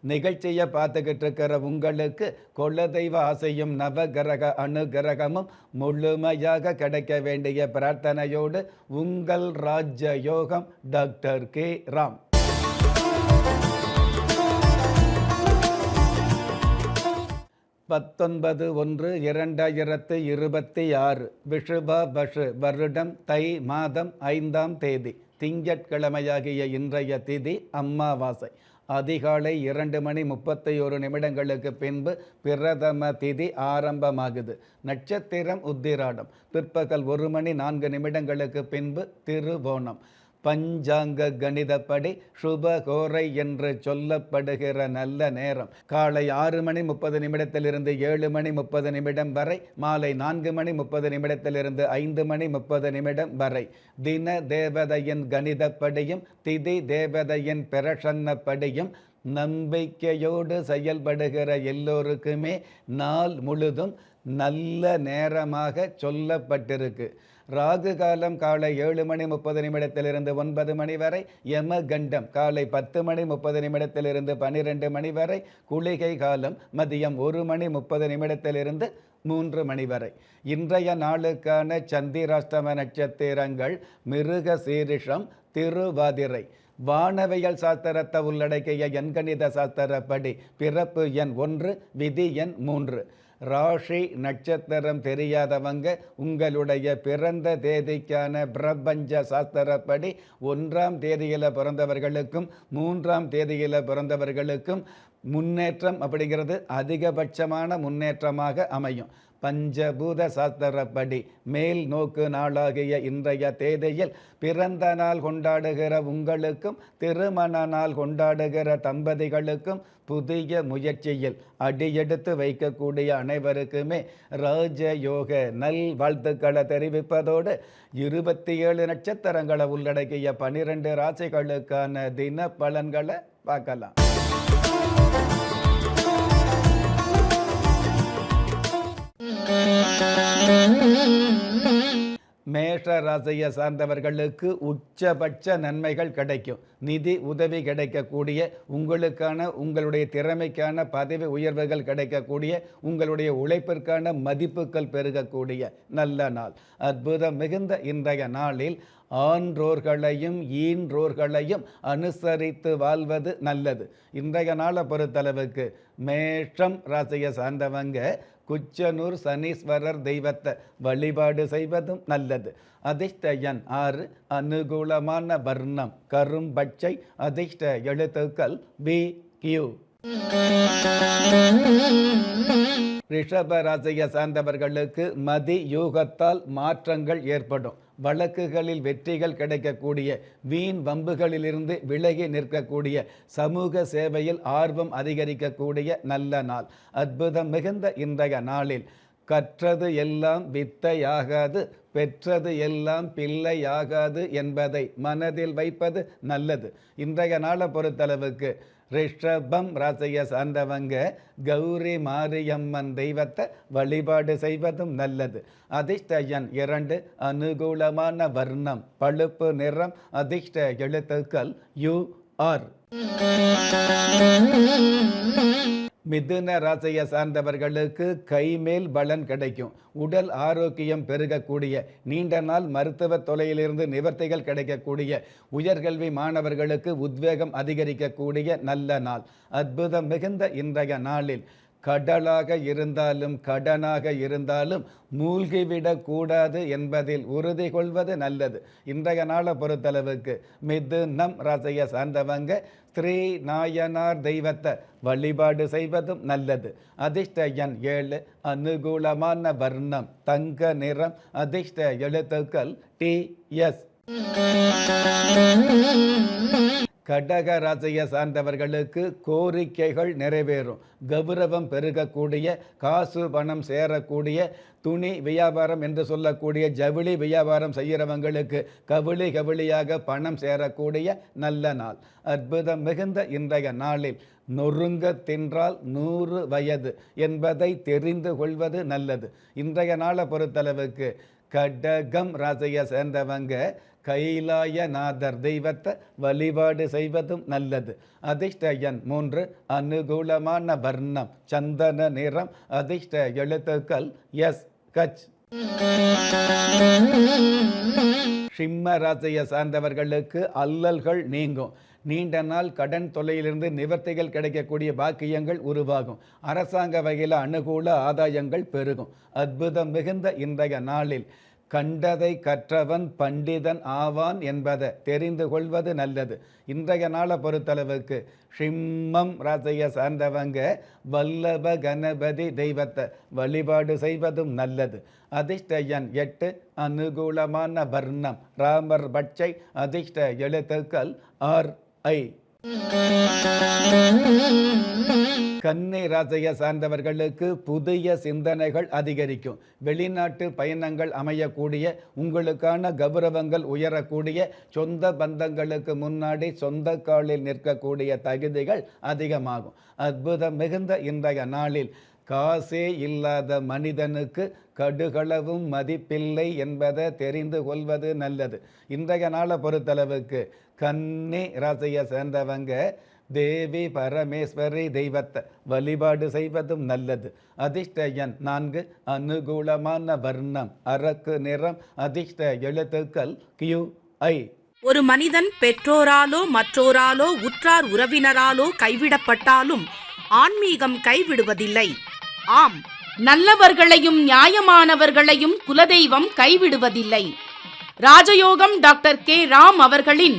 நிகழ்ச்சியை பார்த்துக்கிட்டு இருக்கிற உங்களுக்கு குலதெய்வ ஆசையும் நவகிரக அனுகிரகமும் முழுமையாக கிடைக்க வேண்டிய பிரார்த்தனையோடு உங்கள் ராஜயோகம் டாக்டர் கே. ராம். பத்தொன்பது ஒன்று இரண்டாயிரத்து இருபத்தி ஆறு விஷுப பஷு வருடம் தை மாதம் ஐந்தாம் தேதி திங்கட்கிழமையாகிய இன்றைய திதி அம்மாவாசை. அதிகாலை இரண்டு மணி முப்பத்தி ஒரு நிமிடங்களுக்கு பின்பு பிரதம திதி ஆரம்பமாகுது. நட்சத்திரம் உத்திராடம். பிற்பகல் ஒரு மணி நான்கு நிமிடங்களுக்கு பின்பு திருவோணம். பஞ்சாங்க கணிதப்படி சுபகோரை என்று சொல்லப்படுகிற நல்ல நேரம். காலை ஆறு மணி முப்பது நிமிடத்திலிருந்து ஏழு மணி முப்பது நிமிடம் வரை மாலை நான்கு மணி முப்பது நிமிடத்திலிருந்து ஐந்து மணி முப்பது நிமிடம் வரை. தின தேவதையின் கணிதப்படியும் திதி தேவதையின் பிரசன்னப்படியும் நம்பிக்கையோடு செயல்படுகிற எல்லோருக்குமே நாள் முழுதும் நல்ல நேரமாக சொல்லப்பட்டிருக்கு. ராகு காலம் காலை ஏழு மணி முப்பது நிமிடத்திலிருந்து ஒன்பது மணி வரை யம கண்டம் காலை பத்து மணி முப்பது நிமிடத்திலிருந்து பனிரெண்டு மணி வரை குளிகை காலம் மதியம் ஒரு மணி முப்பது நிமிடத்திலிருந்து மூன்று மணி வரை. இன்றைய நாளுக்கான சந்திராஷ்டம நட்சத்திரங்கள் மிருக சீரிஷம் திருவாதிரை. வானவியல் சாஸ்திரத்தை உள்ளடக்கிய எண்கணித சாஸ்திரப்படி பிறப்பு எண் ஒன்று விதி எண் மூன்று. ராஷி நட்சத்திரம் தெரியாதவங்க உங்களுடைய பிறந்த தேதிக்கான பிரபஞ்ச சாஸ்திரப்படி ஒன்றாம் தேதியில் பிறந்தவர்களுக்கும் மூன்றாம் தேதியில் பிறந்தவர்களுக்கும் முன்னேற்றம் அப்படிங்கிறது அதிகபட்சமான முன்னேற்றமாக அமையும். பஞ்சபூத சாஸ்திரப்படி மேல் நோக்கு நாளாகிய இன்றைய தேதியில் பிறந்த நாள் கொண்டாடுகிற உங்களுக்கும் திருமண நாள் கொண்டாடுகிற தம்பதிகளுக்கும் புதிய முயற்சியில் அடியெடுத்து வைக்கக்கூடிய அனைவருக்குமே ராஜயோக நல் வாழ்த்துக்களை தெரிவிப்பதோடு இருபத்தி ஏழு நட்சத்திரங்களை உள்ளடக்கிய பனிரெண்டு ராசிகளுக்கான தின பலன்களை பார்க்கலாம். மேஷ ராசியை சார்ந்தவர்களுக்கு உச்சபட்ச நன்மைகள் கிடைக்கும். நிதி உதவி கிடைக்கக்கூடிய உங்களுக்கான உங்களுடைய திறமைக்கான பதவி உயர்வுகள் கிடைக்கக்கூடிய உங்களுடைய உழைப்பிற்கான மதிப்புகள் பெருகக்கூடிய நல்ல நாள். அற்புதம் மிகுந்த இன்றைய நாளில் ஆன்றோர்களையும் ஈன்றோர்களையும் அனுசரித்து வாழ்வது நல்லது. இன்றைய நாளை பொறுத்தளவுக்கு மேஷம் ராசியை சார்ந்தவங்க குச்சனூர் சனீஸ்வரர் தெய்வத்தை வழிபாடு செய்வதும் நல்லது. அதிர்ஷ்ட எண் ஆறு அனுகூலமான வர்ணம் கரும்பச்சை அதிர்ஷ்ட எழுத்துக்கள் பி கியூ ரிஷப ராசியை சார்ந்தவர்களுக்கு மதி யூகத்தால் மாற்றங்கள் ஏற்படும். வழக்குகளில் வெற்றிகள் கிடைக்கக்கூடிய வீண் வம்புகளிலிருந்து விலகி நிற்கக்கூடிய சமூக சேவையில் ஆர்வம் அதிகரிக்கக்கூடிய நல்ல நாள். அற்புதம் மிகுந்த இன்றைய நாளில். கற்றது எல்லாம் வித்தையாகாது பெற்றது எல்லாம் பிள்ளையாகாது என்பதை மனதில் வைப்பது நல்லது. இன்றைய நாளை பொறுத்தளவுக்கு ரிஷபம் ராசியை சார்ந்தவங்க கௌரி மாரியம்மன் தெய்வத்தை வழிபாடு செய்வதும் நல்லது. அதிர்ஷ்டயன் இரண்டு அனுகூலமான வர்ணம் பழுப்பு நிறம் அதிர்ஷ்ட எழுத்துக்கள் யூ ஆர். மிதுன ராசியை சார்ந்தவர்களுக்கு கைமேல் பலன் கிடைக்கும். உடல் ஆரோக்கியம் பெருகக்கூடிய நீண்ட நாள் மருத்துவ தொலையிலிருந்து நிவர்த்திகள் கிடைக்கக்கூடிய உயர்கல்வி மாணவர்களுக்கு உத்வேகம் அதிகரிக்கக்கூடிய நல்ல நாள். அற்புதம் மிகுந்த இன்றைய நாளில் கடலாக இருந்தாலும் கடனாக இருந்தாலும் மூழ்கிவிடக் கூடாது என்பதில் உறுதி கொள்வது நல்லது. இன்றைய நாளை பொறுத்தளவுக்கு மிது நம் ரசைய சார்ந்தவங்க ஸ்ரீ நாயனார் தெய்வத்தை வழிபாடு செய்வதும் நல்லது. அதிர்ஷ்ட எண் ஏழு அனுகூலமான வர்ணம் தங்க நிறம் அதிர்ஷ்ட எழுத்துக்கள் டி எஸ். கடக ராசியை சார்ந்தவர்களுக்கு கோரிக்கைகள் நிறைவேறும். கௌரவம் பெருகக்கூடிய காசு பணம் சேரக்கூடிய துணி வியாபாரம் என்று சொல்லக்கூடிய ஜவுளி வியாபாரம் செய்கிறவங்களுக்கு கவுளி கவுளியாக பணம் சேரக்கூடிய நல்ல நாள். அற்புதம் மிகுந்த இன்றைய நாளில் நொறுங்க தின்றால் நூறு வயது என்பதை தெரிந்து கொள்வது நல்லது. இன்றைய நாளை பொறுத்தளவுக்கு கடகம் ராசியை சேர்ந்தவங்க கைலாயநாதர் தெய்வத்தை வழிபாடு செய்வதும் நல்லது. அதிர்ஷ்டயன் மூன்று அனுகூலமான வர்ணம் சந்தன நிறம் அதிர்ஷ்ட எழுத்துக்கள் எஸ் கச். சிம்ம ராசியை சார்ந்தவர்களுக்கு அல்லல்கள் நீங்கும். நீண்ட நாள் கடன் தொல்லையிலிருந்து நிவர்த்திகள் கிடைக்கக்கூடிய பாக்கியங்கள் உருவாகும். அரசாங்க வகையில் அனுகூல ஆதாயங்கள் பெருகும். அற்புதம் மிகுந்த இன்றைய நாளில் கண்டதை கற்றவன் பண்டிதன் ஆவான் என்பதை தெரிந்து கொள்வது நல்லது. இன்றைய நாளை பொறுத்தளவுக்கு ஷிம்மம் ராசியை சார்ந்தவங்க வல்லப கணபதி தெய்வத்தை வழிபாடு செய்வதும் நல்லது. அதிர்ஷ்டயன் எட்டு அனுகூலமான வர்ணம். ராமர் பட்சை அதிர்ஷ்ட எழுத்துக்கள் ஆர் ஐ. கன்னி ராசியை சார்ந்தவர்களுக்கு புதிய சிந்தனைகள் அதிகரிக்கும். வெளிநாட்டு பயணங்கள் அமையக்கூடிய உங்களுக்கான கௌரவங்கள் உயரக்கூடிய சொந்த பந்தங்களுக்கு முன்னாடி சொந்த காலில் நிற்கக்கூடிய தகுதிகள் அதிகமாகும். அற்புதம் மிகுந்த இன்றைய நாளில் காசே இல்லாத மனிதனுக்கு கடுகளவும் மதிப்பில்லை என்பதை தெரிந்து கொள்வது நல்லது. இன்றைய நாளை பொறுத்தளவுக்கு கன்னி ராசியை சேர்ந்தவங்க தேவி பரமேஸ்வரி தெய்வத்தை வழிபாடு செய்வதும் நல்லது. அதிர்ஷ்டயன் நான்கு அனுகூலமான வர்ணம் அரக்கு நிறம் அதிர்ஷ்ட எழுத்துக்கள் கியூ ஐ. ஒரு மனிதன் பெற்றோராலோ மற்றோராலோ உற்றார் உறவினராலோ கைவிடப்பட்டாலும் ஆன்மீகம் கைவிடுவதில்லை. ஆம் நல்லவர்களையும் நியாயமானவர்களையும் குலதெய்வம் கைவிடுவதில்லை. ராஜயோகம் டாக்டர் கே. ராம் அவர்களின்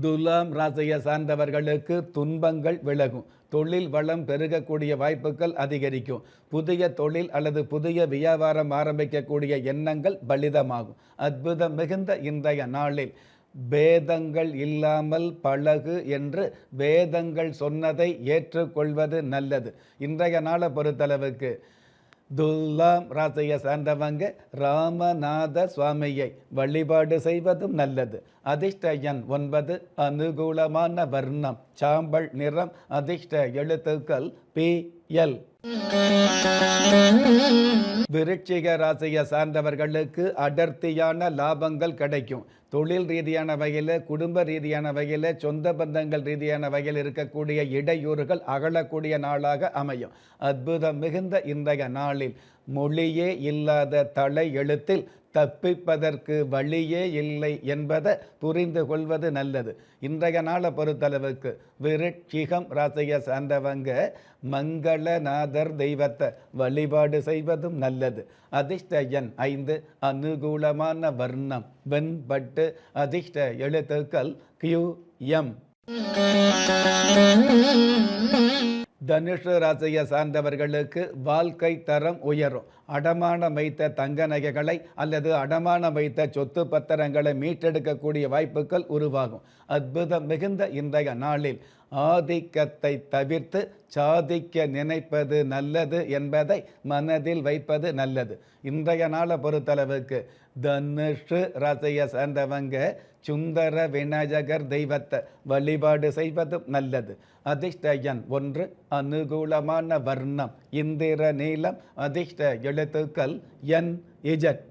துலாம் ராசியை சார்ந்தவர்களுக்கு துன்பங்கள் விலகும். தொழில் வளம் பெருகக்கூடிய வாய்ப்புகள் அதிகரிக்கும். புதிய தொழில் அல்லது புதிய வியாபாரம் ஆரம்பிக்கக்கூடிய எண்ணங்கள் பலிதமாகும். அற்புதம் மிகுந்த இன்றைய நாளில் பேதங்கள் இல்லாமல் பழகு என்று வேதங்கள் சொன்னதை ஏற்றுக்கொள்வது நல்லது. இன்றைய நாளை பொறுத்தளவுக்கு துல்லாம் ராசைய சார்ந்தவங்க ராமநாத சுவாமியை வழிபாடு செய்வதும் நல்லது. அதிர்ஷ்ட எண் ஒன்பது அனுகூலமான வர்ணம் சாம்பல் நிறம் அதிர்ஷ்ட எழுத்துக்கள் பி எல். விருட்சிக ராசியை சார்ந்தவர்களுக்கு அடர்த்தியான லாபங்கள் கிடைக்கும். தொழில் ரீதியான வகையில் குடும்ப ரீதியான வகையில் சொந்த பந்தங்கள் ரீதியான வகையில் இருக்கக்கூடிய இடையூறுகள் அகலக்கூடிய நாளாக அமையும். அற்புதம் மிகுந்த இன்றைய நாளில் மொழியே இல்லாத தலை எழுத்தில் தப்பிப்பதற்கு வழியே இல்லை என்பதை புரிந்து கொள்வது நல்லது. இன்றைய நாளை பொறுத்தளவுக்கு விருட்சிகம் ராசியை சார்ந்தவங்க மங்களநாதர் தெய்வத்தை வழிபாடு செய்வதும் நல்லது. அதிர்ஷ்ட எண் ஐந்து அனுகூலமான வர்ணம் வெண்பட்டு அதிர்ஷ்ட எழுத்துக்கள் கியூ எம் தனுஷ ராசியை சார்ந்தவர்களுக்கு வாழ்க்கை தரம் உயரும். அடமானம் வைத்த தங்க நகைகளை அல்லது அடமானம் வைத்த சொத்து பத்திரங்களை மீட்டெடுக்கக்கூடிய வாய்ப்புகள் உருவாகும். அற்புதம் மிகுந்த இன்றைய நாளில் ஆதிக்கத்தை தவிர்த்து சாதிக்க நினைப்பது நல்லது என்பதை மனதில் வைப்பது நல்லது. இன்றைய நாளை பொறுத்தளவுக்கு தனுஷு ராசியை சார்ந்தவங்க சுந்தர விநாயகர் தெய்வத்தை வழிபாடு செய்வதும் நல்லது. அதிர்ஷ்டயன் ஒன்று அனுகூலமான வர்ணம் இந்திர நீளம் அதிர்ஷ்ட எழுத்துக்கள் என் இஜட்.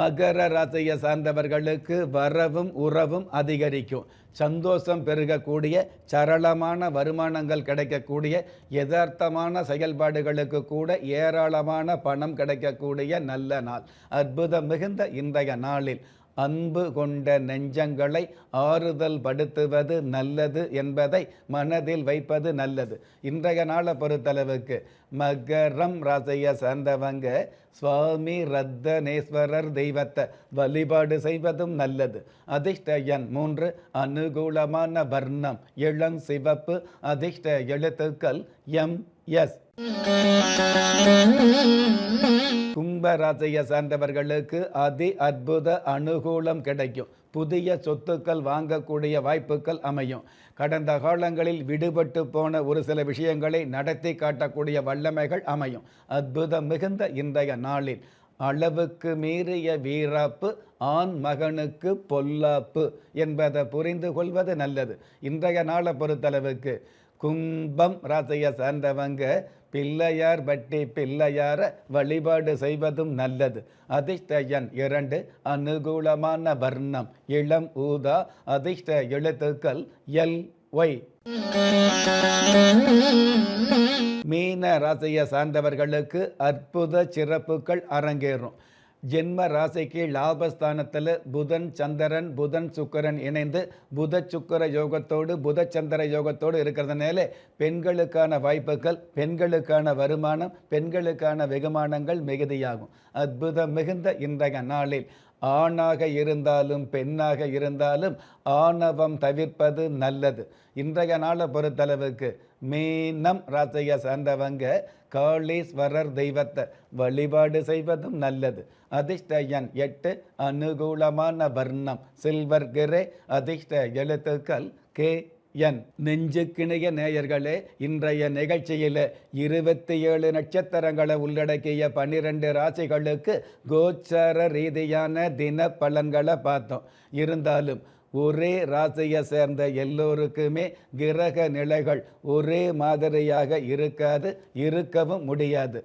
மகர ராசியை சார்ந்தவர்களுக்கு வரவும் உறவும் அதிகரிக்கும். சந்தோஷம் பெருகக்கூடிய சரளமான வருமானங்கள் கிடைக்கக்கூடிய யதார்த்தமான செயல்பாடுகளுக்கு கூட ஏராளமான பணம் கிடைக்கக்கூடிய நல்ல நாள். அற்புதம் மிகுந்த இன்றைய நாளில். அன்பு கொண்ட நெஞ்சங்களை ஆறுதல் படுத்துவது நல்லது என்பதை மனதில் வைப்பது நல்லது. இன்றைய நாளை பொறுத்தளவுக்கு மகரம் ராசையை சேர்ந்தவங்க சுவாமி ரத்தனேஸ்வரர் தெய்வத்தை வழிபாடு செய்வதும் நல்லது. அதிர்ஷ்ட எண் மூன்று அனுகூலமான வர்ணம் இளம் சிவப்பு. அதிர்ஷ்ட எழுத்துக்கள் எம் எஸ். கும்பராசியை சார்ந்தவர்களுக்கு அதி அற்புத அனுகூலம் கிடைக்கும். புதிய சொத்துக்கள் வாங்கக்கூடிய வாய்ப்புகள் அமையும். கடந்த காலங்களில் விடுபட்டு போன ஒரு சில விஷயங்களை நடத்தி காட்டக்கூடிய வல்லமைகள் அமையும். அற்புதம் மிகுந்த இன்றைய நாளில். அளவுக்கு மீறிய வீராப்பு ஆண் மகனுக்கு பொல்லாப்பு என்பதை புரிந்து கொள்வது நல்லது. இன்றைய நாளை பொறுத்தளவுக்கு கும்பம் ராசியை சார்ந்தவங்க பிள்ளையார் பட்டி பிள்ளையார வழிபாடு செய்வதும் நல்லது. அதிர்ஷ்டயன் இரண்டு அனுகூலமான வர்ணம். இளம் ஊதா அதிர்ஷ்ட எழுத்துக்கள் எல் ஒய். மீன ராசியை சார்ந்தவர்களுக்கு அற்புத சிறப்புகள் அரங்கேறும். ஜென்ம ராசிக்கு லாபஸ்தானத்தில் புதன் சந்திரன் புதன் சுக்கரன் இணைந்து புத சுக்கர யோகத்தோடு புத சந்திர யோகத்தோடு இருக்கிறதுனால பெண்களுக்கான வாய்ப்புகள் பெண்களுக்கான வருமானம் பெண்களுக்கான வெகுமானங்கள் மிகுதியாகும். அற்புதம் மிகுந்த இன்றைய நாளில் ஆணாக இருந்தாலும் பெண்ணாக இருந்தாலும் ஆணவம் தவிர்ப்பது நல்லது. இன்றைய நாளை பொறுத்தளவுக்கு மீனம் ராசியை சார்ந்தவங்க காளீஸ்வரர் தெய்வத்தை வழிபாடு செய்வதும் நல்லது. அதிர்ஷ்ட எண் எட்டு அனுகூலமான வர்ணம். சில்வர் கிரே அதிர்ஷ்ட எழுத்துக்கள் கே என். நெஞ்சுக்கிணைய நேயர்களே இன்றைய நிகழ்ச்சியில் இருபத்தி ஏழு நட்சத்திரங்களை உள்ளடக்கிய பன்னிரெண்டு ராசிகளுக்கு கோச்சார ரீதியான தின பலன்களை பார்த்தோம். இருந்தாலும் ஒரே ராசியை சேர்ந்த எல்லோருக்குமே கிரக நிலைகள் ஒரே மாதிரியாக இருக்காது இருக்கவும் முடியாது.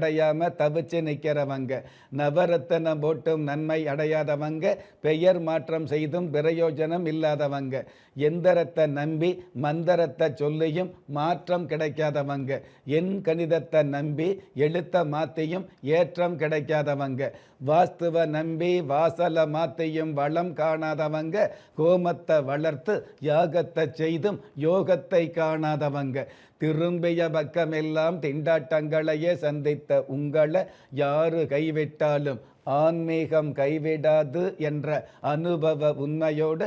அடையாம தவிச்சு நிற்கிறவங்க நவரத்தனம் போட்டும் நன்மை அடையாதவங்க. பெயர் மாற்றம் செய்தும் பிரயோஜனம் இல்லாதவங்க. எந்திரத்தை நம்பி மந்திரத்தை சொல்லியும் மாற்றம் கிடைக்காதவங்க. என் கணிதத்தை நம்பி எழுத்த மாத்தியும் ஏற்றம் கிடைக்காதவங்க. வாஸ்துவ நம்பி வாசல மாத்தியும் வளம் காணாதவங்க. கோமத்தை வளர்த்து யாகத்தை செய்தும் யோகத்தை காணாதவங்க. திரும்பிய பக்கமெல்லாம் திண்டாட்டங்களையே சந்தித்த உங்களை யாரு கைவிட்டாலும் ஆன்மீகம் கைவிடாது என்ற அனுபவ உண்மையோடு